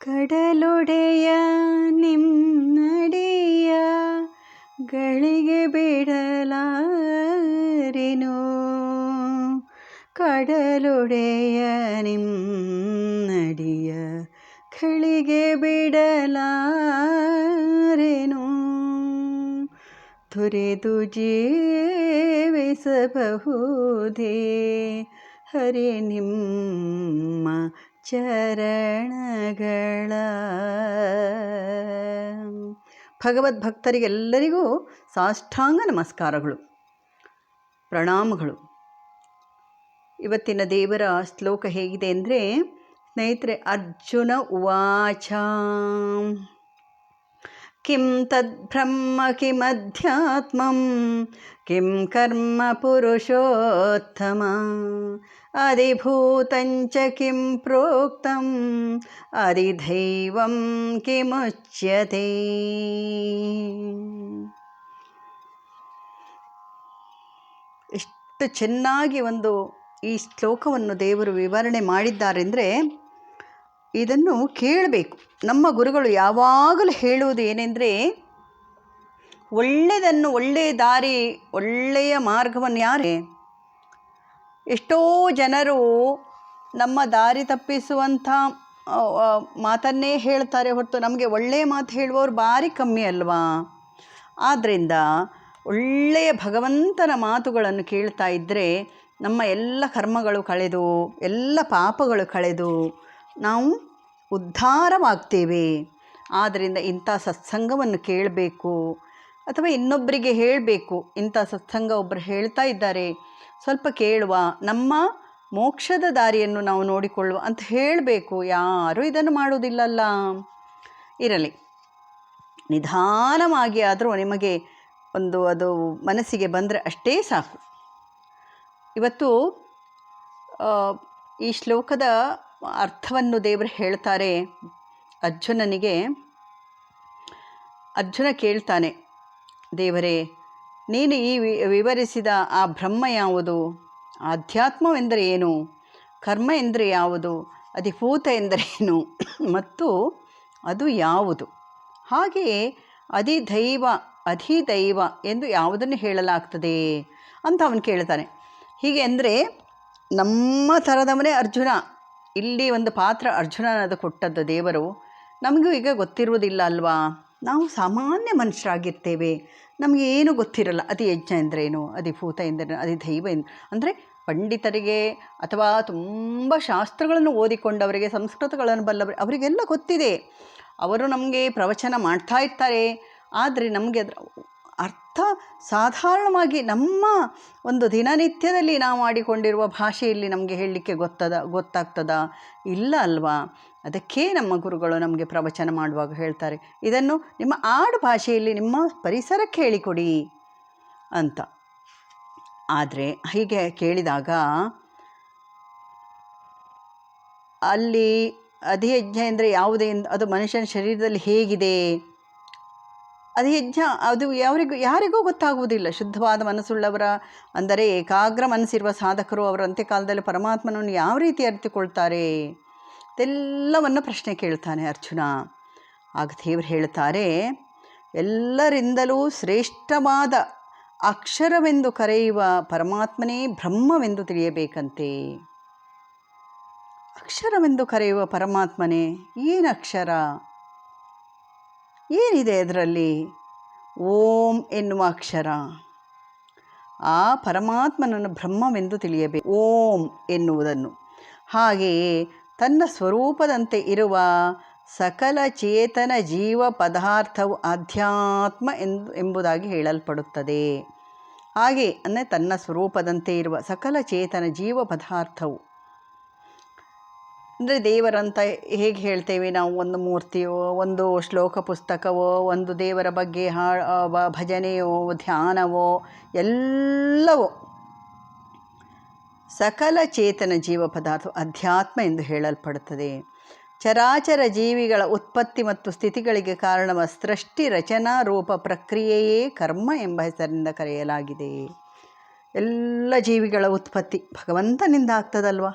ಕಡಲೊಡೆಯ ನಿನ್ನಡಿಯ ಗಳಿಗೆ ಬಿಡಲಾರೆನು ಕಡಲೊಡೆಯ ನಿನ್ನಡಿಯ ಗಳಿಗೆ ಬಿಡಲಾರೆನು ತೊರೆದು ಜೀವಿಸಬಹುದೇ ಹರಿ ನಿಮ್ಮ ಚರಣಗಳ. ಭಗವದ್ಭಕ್ತರಿಗೆಲ್ಲರಿಗೂ ಸಾಷ್ಟಾಂಗ ನಮಸ್ಕಾರಗಳು ಪ್ರಣಾಮಗಳು. ಇವತ್ತಿನ ದೇವರ ಶ್ಲೋಕ ಹೇಗಿದೆ ಅಂದರೆ ಸ್ನೇಹಿತರೆ ಅರ್ಜುನ ಉವಾಚ. ಕಿಂ ತದ್ಬ್ರಹ್ಮ ಕಿಮಧ್ಯಾತ್ಮಂ ಕಿಂ ಕರ್ಮ ಪುರುಷೋತ್ತಮ ಅಧಿಭೂತಂಚ ಕಿಂ ಪ್ರೋಕ್ತಂ ಅಧಿದೈವಂ ಕಿಮುಚ್ಯತೆ ಎಷ್ಟು ಚೆನ್ನಾಗಿ ಒಂದು ಈ ಶ್ಲೋಕವನ್ನು ದೇವರು ವಿವರಣೆ ಮಾಡಿದ್ದಾರೆಂದರೆ ಇದನ್ನು ಕೇಳಬೇಕು. ನಮ್ಮ ಗುರುಗಳು ಯಾವಾಗಲೂ ಹೇಳುವುದು ಏನೆಂದರೆ, ಒಳ್ಳೆಯದನ್ನು ಒಳ್ಳೆಯ ದಾರಿ, ಒಳ್ಳೆಯ ಮಾರ್ಗವನ್ನು ಯಾರೇ? ಎಷ್ಟೋ ಜನರು ನಮ್ಮ ದಾರಿ ತಪ್ಪಿಸುವಂಥ ಮಾತನ್ನೇ ಹೇಳ್ತಾರೆ ಹೊರತು ನಮಗೆ ಒಳ್ಳೆಯ ಮಾತು ಹೇಳುವವರು ಭಾರಿ ಕಮ್ಮಿ ಅಲ್ವಾ? ಆದ್ದರಿಂದ ಒಳ್ಳೆಯ ಭಗವಂತನ ಮಾತುಗಳನ್ನು ಕೇಳ್ತಾ ಇದ್ದರೆ ನಮ್ಮ ಎಲ್ಲ ಕರ್ಮಗಳು ಕಳೆದು, ಎಲ್ಲ ಪಾಪಗಳು ಕಳೆದು ನಾವು ಉದ್ಧಾರವಾಗ್ತೇವೆ. ಆದ್ದರಿಂದ ಇಂಥ ಸತ್ಸಂಗವನ್ನು ಕೇಳಬೇಕು ಅಥವಾ ಇನ್ನೊಬ್ಬರಿಗೆ ಹೇಳಬೇಕು. ಇಂಥ ಸತ್ಸಂಗ ಒಬ್ಬರು ಹೇಳ್ತಾ ಇದ್ದಾರೆ. ಸ್ವಲ್ಪ ಕೇಳುವ, ನಮ್ಮ ಮೋಕ್ಷದ ದಾರಿಯನ್ನು ನಾವು ನೋಡಿಕೊಳ್ಳುವ ಅಂತ ಹೇಳಬೇಕು. ಯಾರೂ ಇದನ್ನು ಮಾಡುವುದಿಲ್ಲಲ್ಲ. ಇರಲಿ. ನಿಧಾನವಾಗಿ ಆದರೂ ನಿಮಗೆ ಒಂದು ಅದು ಮನಸ್ಸಿಗೆ ಬಂದರೆ ಅಷ್ಟೇ ಸಾಕು. ಇವತ್ತು ಈ ಶ್ಲೋಕದ ಅರ್ಥವನ್ನು ದೇವರು ಹೇಳ್ತಾರೆ. ಅರ್ಜುನನಿಗೆ ಅರ್ಜುನ ಕೇಳ್ತಾನೆ, ದೇವರೇ, ನೀನು ಈ ವಿವರಿಸಿದ ಆ ಬ್ರಹ್ಮ ಯಾವುದು? ಆಧ್ಯಾತ್ಮವೆಂದರೆ ಏನು? ಕರ್ಮ ಎಂದರೆ ಯಾವುದು? ಅಧಿಭೂತ ಎಂದರೇನು ಮತ್ತು ಅದು ಯಾವುದು? ಹಾಗೆಯೇ ಅಧಿದೈವ ಅಧಿದೈವ ಎಂದು ಯಾವುದನ್ನು ಹೇಳಲಾಗ್ತದೆ ಅಂತ ಅವನು ಕೇಳ್ತಾನೆ. ಹೀಗೆ ಅಂದರೆ ನಮ್ಮ ಥರದವನೇ ಅರ್ಜುನ. ಇಲ್ಲಿ ಒಂದು ಪಾತ್ರ ಅರ್ಜುನನದು ಕೊಟ್ಟದ್ದು ದೇವರು. ನಮಗೂ ಈಗ ಗೊತ್ತಿರುವುದಿಲ್ಲ ಅಲ್ವಾ? ನಾವು ಸಾಮಾನ್ಯ ಮನುಷ್ಯರಾಗಿರ್ತೇವೆ. ನಮಗೆ ಏನು ಗೊತ್ತಿರಲ್ಲ. ಅತಿ ಯಜ್ಞ ಎಂದರೇನು? ಅಧಿಭೂತ ಎಂದ್ರೇನು? ಅದಿ ದೈವ ಎಂದ, ಅಂದರೆ ಪಂಡಿತರಿಗೆ ಅಥವಾ ತುಂಬ ಶಾಸ್ತ್ರಗಳನ್ನು ಓದಿಕೊಂಡವರಿಗೆ, ಸಂಸ್ಕೃತಗಳನ್ನು ಬಲ್ಲವರಿಗೆ ಅವರಿಗೆಲ್ಲ ಗೊತ್ತಿದೆ. ಅವರು ನಮಗೆ ಪ್ರವಚನ ಮಾಡ್ತಾ ಇರ್ತಾರೆ. ಆದರೆ ನಮಗೆ ಅದರ ಅರ್ಥ ಸಾಧಾರಣವಾಗಿ ನಮ್ಮ ಒಂದು ದಿನನಿತ್ಯದಲ್ಲಿ ನಾವು ಮಾಡಿಕೊಂಡಿರುವ ಭಾಷೆಯಲ್ಲಿ ನಮಗೆ ಹೇಳಲಿಕ್ಕೆ ಗೊತ್ತದ, ಗೊತ್ತಾಗ್ತದ? ಇಲ್ಲ ಅಲ್ವಾ? ಅದಕ್ಕೆ ನಮ್ಮ ಗುರುಗಳು ನಮಗೆ ಪ್ರವಚನ ಮಾಡುವಾಗ ಹೇಳ್ತಾರೆ, ಇದನ್ನು ನಿಮ್ಮ ಆಡು ಭಾಷೆಯಲ್ಲಿ ನಿಮ್ಮ ಪರಿಸರಕ್ಕೆ ಹೇಳಿಕೊಡಿ ಅಂತ. ಆದರೆ ಹೀಗೆ ಕೇಳಿದಾಗ ಅಲ್ಲಿ ಅಧಿಯಜ್ಞ ಅಂದರೆ ಯಾವುದೇ, ಅದು ಮನುಷ್ಯನ ಶರೀರದಲ್ಲಿ ಹೇಗಿದೆ? ಅಧಿಯಜ್ಞ ಅದು ಯಾರಿಗೂ ಯಾರಿಗೂ ಗೊತ್ತಾಗುವುದಿಲ್ಲ. ಶುದ್ಧವಾದ ಮನಸ್ಸುಳ್ಳವರ, ಅಂದರೆ ಏಕಾಗ್ರ ಮನಸ್ಸಿರುವ ಸಾಧಕರು ಅವರ ಅಂತ್ಯಕಾಲದಲ್ಲಿ ಪರಮಾತ್ಮನನ್ನು ಯಾವ ರೀತಿ ಅರಿತುಕೊಳ್ತಾರೆ? ಎಲ್ಲವನ್ನು ಪ್ರಶ್ನೆ ಕೇಳ್ತಾನೆ ಅರ್ಜುನ. ಆಗ ದೇವರು ಹೇಳ್ತಾರೆ, ಎಲ್ಲರಿಂದಲೂ ಶ್ರೇಷ್ಠವಾದ ಅಕ್ಷರವೆಂದು ಕರೆಯುವ ಪರಮಾತ್ಮನೇ ಬ್ರಹ್ಮವೆಂದು ತಿಳಿಯಬೇಕಂತೆ. ಅಕ್ಷರವೆಂದು ಕರೆಯುವ ಪರಮಾತ್ಮನೇ, ಏನು ಅಕ್ಷರ? ಏನಿದೆ ಅದರಲ್ಲಿ? ಓಂ ಎನ್ನುವ ಅಕ್ಷರ. ಆ ಪರಮಾತ್ಮನನ್ನು ಬ್ರಹ್ಮವೆಂದು ತಿಳಿಯಬೇಕು. ಓಂ ಎನ್ನುವುದನ್ನು. ಹಾಗೆಯೇ ತನ್ನ ಸ್ವರೂಪದಂತೆ ಇರುವ ಸಕಲ ಚೇತನ ಜೀವ ಪದಾರ್ಥವು ಅಧ್ಯಾತ್ಮ ಎಂದು ಎಂಬುದಾಗಿ ಹೇಳಲ್ಪಡುತ್ತದೆ. ಹಾಗೆ ಅಂದರೆ ತನ್ನ ಸ್ವರೂಪದಂತೆ ಇರುವ ಸಕಲ ಚೇತನ ಜೀವ ಪದಾರ್ಥವು ಅಂದರೆ ದೇವರಂತ ಹೇಗೆ ಹೇಳ್ತೇವೆ ನಾವು? ಒಂದು ಮೂರ್ತಿಯೋ, ಒಂದು ಶ್ಲೋಕ ಪುಸ್ತಕವೋ, ಒಂದು ದೇವರ ಬಗ್ಗೆ ಹಾ ಭಜನೆಯೋ, ಧ್ಯಾನವೋ, ಎಲ್ಲವೋ ಸಕಲ ಚೇತನ ಜೀವ ಪದಾರ್ಥ ಅಧ್ಯಾತ್ಮ ಎಂದು ಹೇಳಲ್ಪಡುತ್ತದೆ. ಚರಾಚರ ಜೀವಿಗಳ ಉತ್ಪತ್ತಿ ಮತ್ತು ಸ್ಥಿತಿಗಳಿಗೆ ಕಾರಣವ ಸೃಷ್ಟಿ ರಚನಾ ರೂಪ ಪ್ರಕ್ರಿಯೆಯೇ ಕರ್ಮ ಎಂಬ ಹೆಸರಿನಿಂದ ಕರೆಯಲಾಗಿದೆ. ಎಲ್ಲ ಜೀವಿಗಳ ಉತ್ಪತ್ತಿ ಭಗವಂತನಿಂದ ಆಗ್ತದಲ್ವ?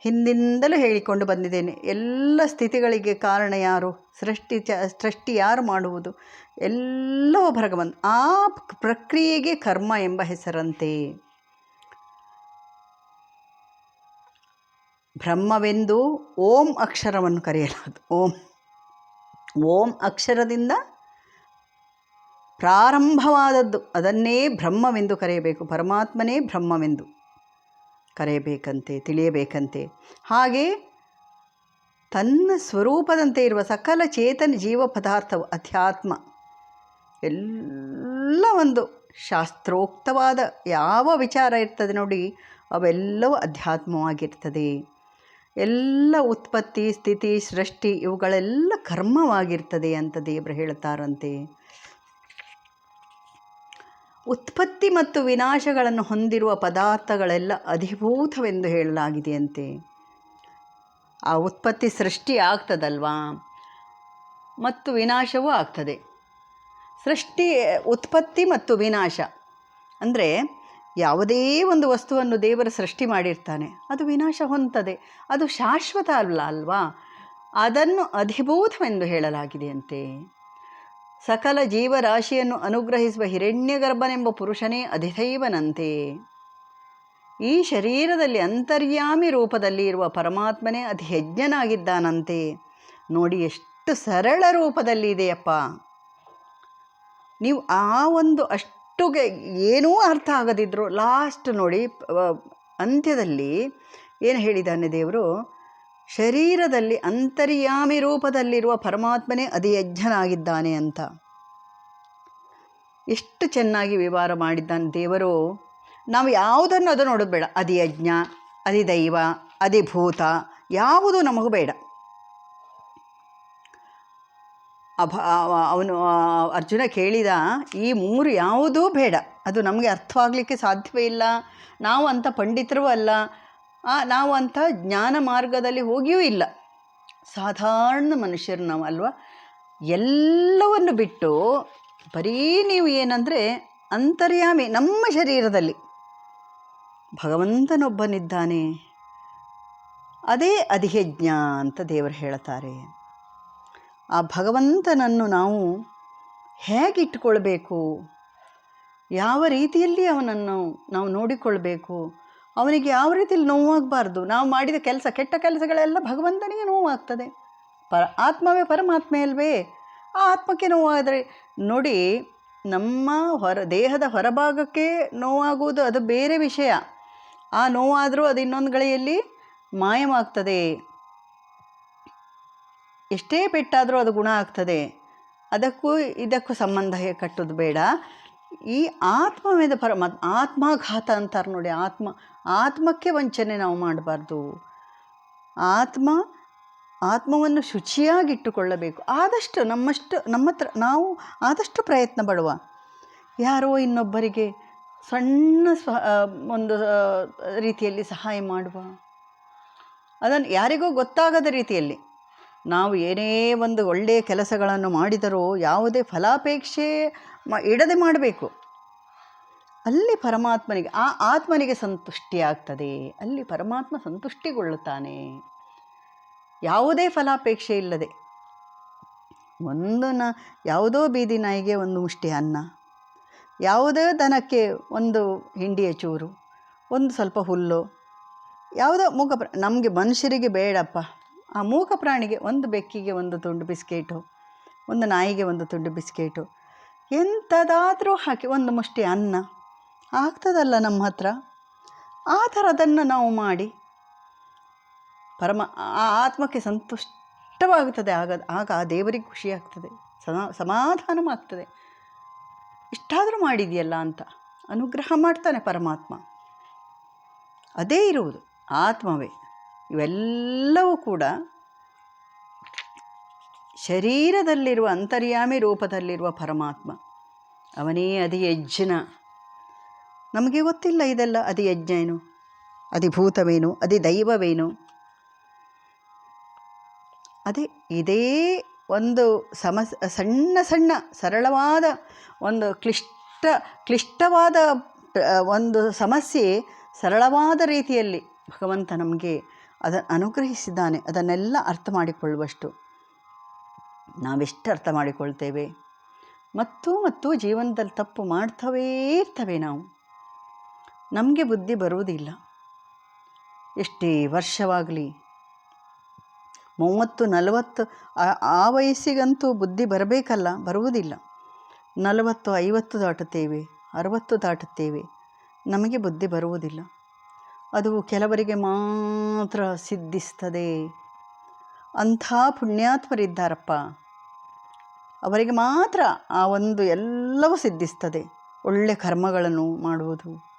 ಹಿಂದಿಂದಲೂ ಹೇಳಿಕೊಂಡು ಬಂದಿದ್ದೇನೆ. ಎಲ್ಲ ಸ್ಥಿತಿಗಳಿಗೆ ಕಾರಣ ಯಾರು? ಸೃಷ್ಟಿ ಚ, ಸೃಷ್ಟಿ ಯಾರು ಮಾಡುವುದು? ಎಲ್ಲವೂ ಭಗವಂತ ಆ ಪ್ರಕ್ರಿಯೆಗೆ ಕರ್ಮ ಎಂಬ ಹೆಸರಂತೆ. ಬ್ರಹ್ಮವೆಂದು ಓಂ ಅಕ್ಷರವನ್ನು ಕರೆಯಲಾಗುವುದು ಓಂ ಓಂ ಅಕ್ಷರದಿಂದ ಪ್ರಾರಂಭವಾದದ್ದು. ಅದನ್ನೇ ಬ್ರಹ್ಮವೆಂದು ಕರೆಯಬೇಕು. ಪರಮಾತ್ಮನೇ ಬ್ರಹ್ಮವೆಂದು. ಕರೆಯಬೇಕಂತೆ, ತಿಳಿಯಬೇಕಂತೆ. ಹಾಗೆ ತನ್ನ ಸ್ವರೂಪದಂತೆ ಇರುವ ಸಕಲ ಚೇತನ ಜೀವ ಪದಾರ್ಥವು ಅಧ್ಯಾತ್ಮ. ಎಲ್ಲ ಒಂದು ಶಾಸ್ತ್ರೋಕ್ತವಾದ ಯಾವ ವಿಚಾರ ಇರ್ತದೆ ನೋಡಿ, ಅವೆಲ್ಲವೂ ಅಧ್ಯಾತ್ಮವಾಗಿರ್ತದೆ. ಎಲ್ಲ ಉತ್ಪತ್ತಿ, ಸ್ಥಿತಿ, ಸೃಷ್ಟಿ ಇವುಗಳೆಲ್ಲ ಕರ್ಮವಾಗಿರ್ತದೆ ಅಂತ ದೇವರು ಹೇಳ್ತಾರಂತೆ. ಉತ್ಪತ್ತಿ ಮತ್ತು ವಿನಾಶಗಳನ್ನು ಹೊಂದಿರುವ ಪದಾರ್ಥಗಳೆಲ್ಲ ಅಧಿಭೂತವೆಂದು ಹೇಳಲಾಗಿದೆಯಂತೆ. ಆ ಉತ್ಪತ್ತಿ ಸೃಷ್ಟಿ ಆಗ್ತದಲ್ವಾ? ಮತ್ತು ವಿನಾಶವೂ ಆಗ್ತದೆ. ಸೃಷ್ಟಿ, ಉತ್ಪತ್ತಿ ಮತ್ತು ವಿನಾಶ. ಅಂದರೆ ಯಾವುದೇ ಒಂದು ವಸ್ತುವನ್ನು ದೇವರು ಸೃಷ್ಟಿ ಮಾಡಿರ್ತಾನೆ. ಅದು ವಿನಾಶ ಹೊಂದ್ತದೆ. ಅದು ಶಾಶ್ವತ ಅಲ್ಲ ಅಲ್ವಾ? ಅದನ್ನು ಅಧಿಭೂತವೆಂದು ಹೇಳಲಾಗಿದೆಯಂತೆ. ಸಕಲ ಜೀವರಾಶಿಯನ್ನು ಅನುಗ್ರಹಿಸುವ ಹಿರಣ್ಯಗರ್ಭನೆಂಬ ಪುರುಷನೇ ಅಧಿದೈವನಂತೆ ಈ ಶರೀರದಲ್ಲಿ ಅಂತರ್ಯಾಮಿ ರೂಪದಲ್ಲಿ ಇರುವ ಪರಮಾತ್ಮನೇ ಅತಿ ಯಜ್ಞನಾಗಿದ್ದಾನಂತೆ ನೋಡಿ ಎಷ್ಟು ಸರಳ ರೂಪದಲ್ಲಿ ಇದೆಯಪ್ಪ. ನೀವು ಆ ಒಂದು ಅಷ್ಟುಗೆ ಏನೂ ಅರ್ಥ ಆಗದಿದ್ದರೂ ಲಾಸ್ಟ್ ನೋಡಿ ಅಂತ್ಯದಲ್ಲಿ ಏನು ಹೇಳಿದ್ದಾನೆ ದೇವರು ಶರೀರದಲ್ಲಿ ಅಂತರ್ಯಾಮಿ ರೂಪದಲ್ಲಿರುವ ಪರಮಾತ್ಮನೇ ಅಧಿಯಜ್ಞನಾಗಿದ್ದಾನೆ ಅಂತ. ಎಷ್ಟು ಚೆನ್ನಾಗಿ ವಿವರ ಮಾಡಿದ್ದಾನೆ ದೇವರು. ನಾವು ಯಾವುದನ್ನು ಅದು ನೋಡೋದು ಬೇಡ. ಅಧಿಯಜ್ಞ ಅಧಿದೈವ ಅಧಿಭೂತ ಯಾವುದು ನಮಗೂ ಬೇಡ. ಅಭ ಅವನು ಅರ್ಜುನ ಕೇಳಿದ, ಈ ಮೂರು ಯಾವುದೂ ಬೇಡ. ಅದು ನಮಗೆ ಅರ್ಥವಾಗಲಿಕ್ಕೆ ಸಾಧ್ಯವೇ ಇಲ್ಲ. ನಾವು ಅಂಥ ಪಂಡಿತರೂ ಅಲ್ಲ. ನಾವು ಅಂಥ ಜ್ಞಾನ ಮಾರ್ಗದಲ್ಲಿ ಹೋಗಿಯೂ ಇಲ್ಲ. ಸಾಧಾರಣ ಮನುಷ್ಯರು ನಾವು ಅಲ್ವಾ? ಎಲ್ಲವನ್ನು ಬಿಟ್ಟು ಬರೀ ನೀವು ಏನಂದರೆ ಅಂತರ್ಯಾಮಿ, ನಮ್ಮ ಶರೀರದಲ್ಲಿ. ಭಗವಂತನೊಬ್ಬನಿದ್ದಾನೆ. ಅದೇ ಅಧಿಯಜ್ಞ ಅಂತ ದೇವರು ಹೇಳ್ತಾರೆ. ಆ ಭಗವಂತನನ್ನು ನಾವು ಹೇಗೆ ಇಟ್ಕೊಳ್ಬೇಕು ಯಾವ ರೀತಿಯಲ್ಲಿ ಅವನನ್ನು ನಾವು ನೋಡಿಕೊಳ್ಬೇಕು? ಅವನಿಗೆ ಯಾವ ರೀತಿಯಲ್ಲಿ ನೋವಾಗಬಾರ್ದು. ನಾವು ಮಾಡಿದ ಕೆಲಸ, ಕೆಟ್ಟ ಕೆಲಸಗಳೆಲ್ಲ ಭಗವಂತನಿಗೆ ನೋವಾಗ್ತದೆ. ಪರ ಆತ್ಮವೇ ಪರಮಾತ್ಮೆ ಅಲ್ವೇ? ಆ ಆತ್ಮಕ್ಕೆ ನೋವಾದರೆ ನೋಡಿ, ನಮ್ಮ ಹೊರ, ದೇಹದ ಹೊರಭಾಗಕ್ಕೆ ನೋವಾಗುವುದು ಅದು ಬೇರೆ ವಿಷಯ. ಆ ನೋವಾದರೂ ಅದು ಇನ್ನೊಂದು ಗಳಿಯಲ್ಲಿ ಮಾಯವಾಗ್ತದೆ. ಎಷ್ಟೇ ಪೆಟ್ಟಾದರೂ ಅದು ಗುಣ ಆಗ್ತದೆ. ಅದಕ್ಕೂ ಇದಕ್ಕೂ ಸಂಬಂಧ ಕಟ್ಟೋದು ಬೇಡ. ಈ ಆತ್ಮವೇದ ಪರಮ ಆತ್ಮಾಘಾತ ಅಂತಾರೆ ನೋಡಿ, ಆತ್ಮ, ಆತ್ಮಕ್ಕೆ ವಂಚನೆ ನಾವು ಮಾಡಬಾರ್ದು. ಆತ್ಮ, ಆತ್ಮವನ್ನು ಶುಚಿಯಾಗಿಟ್ಟುಕೊಳ್ಳಬೇಕು. ಆದಷ್ಟು ನಮ್ಮಷ್ಟು ನಮ್ಮ ಹತ್ರ ನಾವು ಆದಷ್ಟು ಪ್ರಯತ್ನ ಪಡುವ. ಯಾರೋ ಇನ್ನೊಬ್ಬರಿಗೆ ಸಣ್ಣ ಸ್ವ ಒಂದು ರೀತಿಯಲ್ಲಿ ಸಹಾಯ ಮಾಡುವ. ಅದನ್ನು ಯಾರಿಗೂ ಗೊತ್ತಾಗದ ರೀತಿಯಲ್ಲಿ. ನಾವು ಏನೇ ಒಂದು ಒಳ್ಳೆಯ ಕೆಲಸಗಳನ್ನು ಮಾಡಿದರೂ ಯಾವುದೇ ಫಲಾಪೇಕ್ಷೆ ಮ ಇಡದೆ ಮಾಡಬೇಕು. ಅಲ್ಲಿ ಪರಮಾತ್ಮನಿಗೆ, ಆ ಆತ್ಮನಿಗೆ ಸಂತುಷ್ಟಿ ಆಗ್ತದೆ. ಅಲ್ಲಿ ಪರಮಾತ್ಮ ಸಂತುಷ್ಟಿಗೊಳ್ಳುತ್ತಾನೆ. ಯಾವುದೇ ಫಲಾಪೇಕ್ಷೆ ಇಲ್ಲದೆ. ಒಂದು ನ, ಯಾವುದೋ ಬೀದಿ ನಾಯಿಗೆ ಒಂದು ಮುಷ್ಟಿ ಅನ್ನ, ಯಾವುದೇ ದನಕ್ಕೆ ಒಂದು ಹಿಂಡಿಯ ಚೂರು, ಒಂದು ಸ್ವಲ್ಪ ಹುಲ್ಲು, ಯಾವುದೋ ಮುಖ ನಮಗೆ ಮನುಷ್ಯರಿಗೆ ಬೇಡಪ್ಪ. ಆ ಮೂಕ ಪ್ರಾಣಿಗೆ ಒಂದು ಬೆಕ್ಕಿಗೆ ಒಂದು ತುಂಡು ಬಿಸ್ಕೇಟು, ಒಂದು ನಾಯಿಗೆ ಒಂದು ತುಂಡು ಬಿಸ್ಕೇಟು. ಎಂಥದಾದರೂ ಹಾಕಿ ಒಂದು ಮುಷ್ಟಿ ಅನ್ನ. ಆಗ್ತದಲ್ಲ ನಮ್ಮ ಹತ್ರ? ಆ ಥರದನ್ನು ನಾವು ಮಾಡಿ ಪರಮ, ಆ ಆತ್ಮಕ್ಕೆ ಸಂತುಷ್ಟವಾಗುತ್ತದೆ. ಆಗ ಆಗ ಆ ದೇವರಿಗೆ ಖುಷಿ ಆಗ್ತದೆ. ಸಮಾ, ಸಮಾಧಾನವಾಗ್ತದೆ. ಇಷ್ಟಾದರೂ ಮಾಡಿದೆಯಲ್ಲ ಅಂತ ಅನುಗ್ರಹ ಮಾಡ್ತಾನೆ ಪರಮಾತ್ಮ. ಅದೇ ಇರುವುದು. ಆತ್ಮವೇ. ಇವೆಲ್ಲವೂ ಕೂಡ ಶರೀರದಲ್ಲಿರುವ, ಅಂತರ್ಯಾಮಿ ರೂಪದಲ್ಲಿರುವ ಪರಮಾತ್ಮ. ಅವನೇ ಅಧಿಯಜ್ಞ ನಮಗೆ ಗೊತ್ತಿಲ್ಲ ಇದೆಲ್ಲ. ಅಧಿಯಜ್ಞ ಏನು? ಅಧಿಭೂತವೇನು ಅಧಿದೈವವೇನು ಅದೇ ಇದೇ ಒಂದು ಸಮಸ್ ಸಣ್ಣ ಸಣ್ಣ, ಸರಳವಾದ ಒಂದು ಕ್ಲಿಷ್ಟ, ಕ್ಲಿಷ್ಟವಾದ ಒಂದು ಸಮಸ್ಯೆ ಸರಳವಾದ ರೀತಿಯಲ್ಲಿ ಭಗವಂತ ನಮಗೆ ಅದನ್ನು ಅನುಗ್ರಹಿಸಿದ್ದಾನೆ, ಅದನ್ನೆಲ್ಲ ಅರ್ಥ ಮಾಡಿಕೊಳ್ಳುವಷ್ಟು. ನಾವೆಷ್ಟು ಅರ್ಥ ಮಾಡಿಕೊಳ್ತೇವೆ? ಮತ್ತು ಮತ್ತು ಜೀವನದಲ್ಲಿ ತಪ್ಪು ಮಾಡ್ತವೇ ಇರ್ತವೆ ನಾವು. ನಮಗೆ ಬುದ್ಧಿ ಬರುವುದಿಲ್ಲ. ಎಷ್ಟೇ ವರ್ಷವಾಗಲಿ, ಮೂವತ್ತು, ನಲವತ್ತು ಆ- ವಯಸ್ಸಿಗಂತೂ ಬುದ್ಧಿ ಬರಬೇಕಲ್ಲ, ಬರುವುದಿಲ್ಲ. ನಲವತ್ತು, ಐವತ್ತು ದಾಟುತ್ತೇವೆ, ಅರವತ್ತು ದಾಟುತ್ತೇವೆ, ನಮಗೆ ಬುದ್ಧಿ ಬರುವುದಿಲ್ಲ. ಅದು ಕೆಲವರಿಗೆ ಮಾತ್ರ ಸಿದ್ಧಿಸ್ತದೆ. ಅಂಥ ಪುಣ್ಯಾತ್ಮರಿದ್ದಾರಪ್ಪ. ಅವರಿಗೆ ಮಾತ್ರ ಆ ಒಂದು ಎಲ್ಲವೂ ಸಿದ್ಧಿಸ್ತದೆ. ಒಳ್ಳೆ ಕರ್ಮಗಳನ್ನು ಮಾಡುವುದು.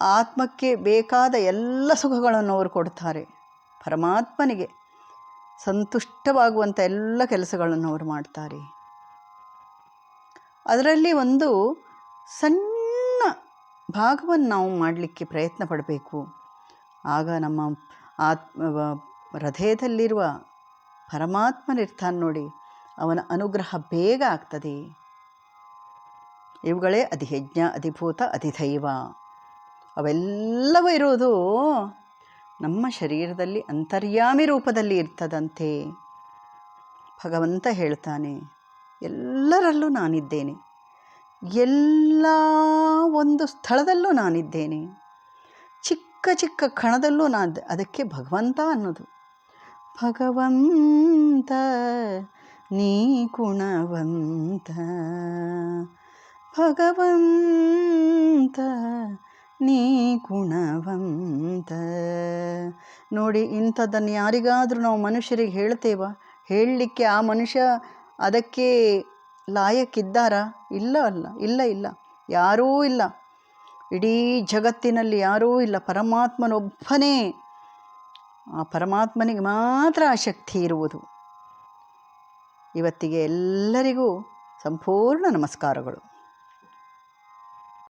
ಆತ್ಮಕ್ಕೆ ಬೇಕಾದ ಎಲ್ಲ ಸುಖಗಳನ್ನು ಅವರು ಕೊಡ್ತಾರೆ. ಪರಮಾತ್ಮನಿಗೆ ಸಂತುಷ್ಟವಾಗುವಂಥ ಎಲ್ಲ ಕೆಲಸಗಳನ್ನು ಅವರು ಮಾಡ್ತಾರೆ. ಅದರಲ್ಲಿ ಒಂದು ಸಣ್ಣ ಭಾಗವನ್ನು ನಾವು ಮಾಡಲಿಕ್ಕೆ ಪ್ರಯತ್ನ ಪಡಬೇಕು. ಆಗ ನಮ್ಮ ಆತ್ಮ ಹೃದಯದಲ್ಲಿರುವ ಪರಮಾತ್ಮನಿರ್ಥಾನ ನೋಡಿ ಅವನ ಅನುಗ್ರಹ ಬೇಗ ಆಗ್ತದೆ. ಇವುಗಳೇ ಅಧಿಯಜ್ಞ, ಅಧಿಭೂತ, ಅಧಿದೈವ. ಅವೆಲ್ಲವೂ ಇರೋದು ನಮ್ಮ ಶರೀರದಲ್ಲಿ ಅಂತರ್ಯಾಮಿ ರೂಪದಲ್ಲಿ ಇರ್ತದಂತೆ. ಭಗವಂತ ಹೇಳ್ತಾನೆ, ಎಲ್ಲರಲ್ಲೂ ನಾನಿದ್ದೇನೆ. ಎಲ್ಲ ಒಂದು ಸ್ಥಳದಲ್ಲೂ ನಾನಿದ್ದೇನೆ. ಚಿಕ್ಕ ಚಿಕ್ಕ ಕಣದಲ್ಲೂ ನಾನು ಅದಕ್ಕೆ ಭಗವಂತ ಅನ್ನೋದು. ಭಗವಂತ, ನೀ ಗುಣವಂತ. ಭಗವಂತ, ನೀ ಗುಣವಂತ. ನೋಡಿ, ಇಂಥದ್ದನ್ನು ಯಾರಿಗಾದರೂ ನಾವು ಮನುಷ್ಯರಿಗೆ ಹೇಳ್ತೇವ? ಹೇಳಲಿಕ್ಕೆ ಆ ಮನುಷ್ಯ ಅದಕ್ಕೆ ಲಾಯಕ್ಕಿದ್ದಾರಾ? ಇಲ್ಲ ಅಲ್ಲ, ಇಲ್ಲ ಇಲ್ಲ. ಯಾರೂ ಇಲ್ಲ. ಇಡೀ ಜಗತ್ತಿನಲ್ಲಿ ಯಾರೂ ಇಲ್ಲ. ಪರಮಾತ್ಮನೊಬ್ಬನೇ. ಆ ಪರಮಾತ್ಮನಿಗೆ ಮಾತ್ರ ಆ ಶಕ್ತಿ ಇರುವುದು. ಇವತ್ತಿಗೆ ಎಲ್ಲರಿಗೂ ಸಂಪೂರ್ಣ ನಮಸ್ಕಾರಗಳು.